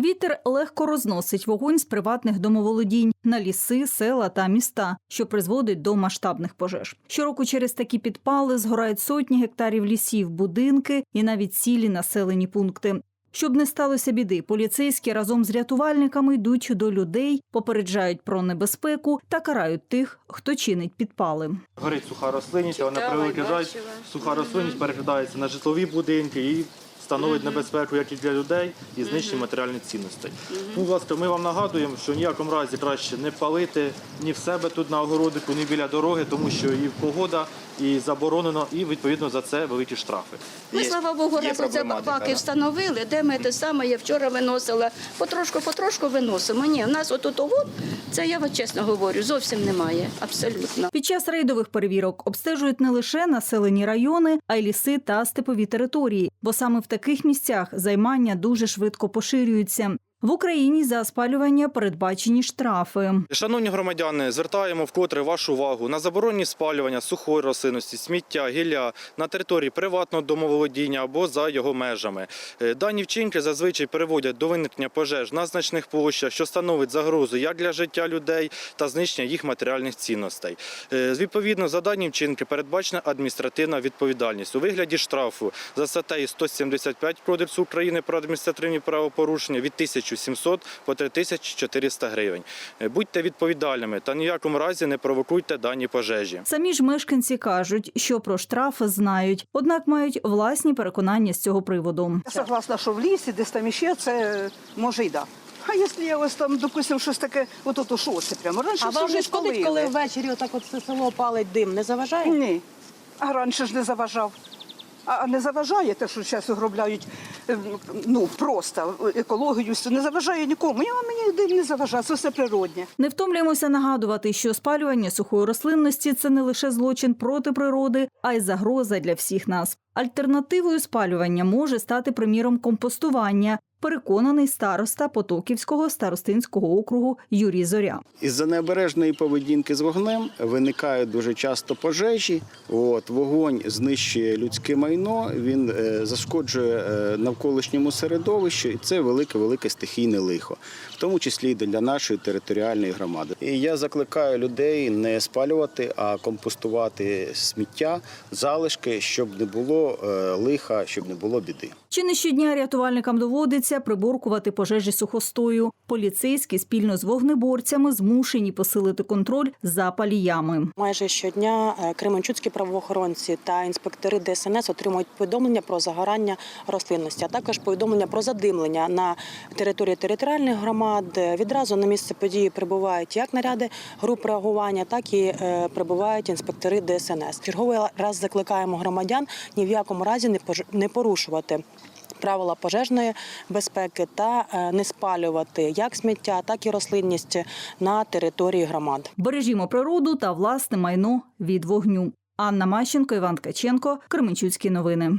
Вітер легко розносить вогонь з приватних домоволодінь на ліси, села та міста, що призводить до масштабних пожеж. Щороку через такі підпали згорають сотні гектарів лісів, будинки і навіть цілі населені пункти. Щоб не сталося біди, поліцейські разом з рятувальниками йдуть до людей, попереджають про небезпеку та карають тих, хто чинить підпали. Горить суха рослинність, вона Читала, суха рослинність перекидається на житлові будинки і становить небезпеку як і для людей, і знищення матеріальних цінностей. Ну, будь ласка, ми вам нагадуємо, що в ніякому разі краще не палити ні в себе тут на огородику, ні біля дороги, тому що і погода, і заборонено, і відповідно за це великі штрафи. Ми, слава Богу, раз оце баки встановили, де ми те саме, я вчора виносила, потрошку, потрошку виносимо. Ні, у нас отут от, це я вам чесно говорю, зовсім немає, абсолютно. Під час рейдових перевірок обстежують не лише населені райони, а й ліси та степові території, бо саме в таких місцях займання дуже швидко поширюються. В Україні за спалювання передбачені штрафи. Шановні громадяни, звертаємо вкотре вашу увагу на заборонні спалювання сухої рослинності, сміття, гілля на території приватного домоволодіння або за його межами. Е, Дані вчинки зазвичай приводять до виникнення пожеж на значних площах, що становить загрозу як для життя людей та знищення їх матеріальних цінностей. Е, Відповідно, за дані вчинки передбачена адміністративна відповідальність у вигляді штрафу за статтею 175 Кодексу України про адміністративні правопорушення від 1700 по 3400 гривень. Е, Будьте відповідальними та ніякому разі не провокуйте дані пожежі. Самі ж мешканці кажуть, що про штрафи знають, однак мають власні переконання з цього приводу. Я согласна, що в лісі, десь там іще, це може й да. А якщо я ось там, допустимо, щось таке, от ото що це прямо? Раніше А вам не шкодить, палили. коли ввечері отак от все село палить дим, не заважає? Ні. А раніше ж не заважав. А а не заважає те, що зараз виробляють е, ну, просто екологію, не заважає нікому. Я мені не заважає, це все природне. Не втомлюємося нагадувати, що спалювання сухої рослинності це не лише злочин проти природи, а й загроза для всіх нас. Альтернативою спалювання може стати приміром компостування. Переконаний староста Потоківського старостинського округу Юрій Зоря. Із-за необережної поведінки з вогнем виникають дуже часто пожежі. От, вогонь знищує людське майно, він е, зашкоджує е, навколишньому середовищу, і це велике-велике стихійне лихо, в тому числі і для нашої територіальної громади. І я закликаю людей не спалювати, а компостувати сміття, залишки, щоб не було лиха, щоб не було біди. Чи не щодня рятувальникам доводиться приборкувати пожежі сухостою? Поліцейські спільно з вогнеборцями змушені посилити контроль за паліями. Майже щодня е, кременчуцькі правоохоронці та інспектори ДСНС отримують повідомлення про загорання рослинності, а також повідомлення про задимлення на території територіальних громад. Відразу на місце події прибувають як наряди груп реагування, так і е, прибувають інспектори ДСНС. Черговий раз закликаємо громадян ні в якому разі не порушувати. Правила пожежної безпеки та е, не спалювати як сміття, так і рослинність на території громад. Бережімо природу та власне майно від вогню. Анна Мащенко, Іван Ткаченко, Кременчуцькі новини.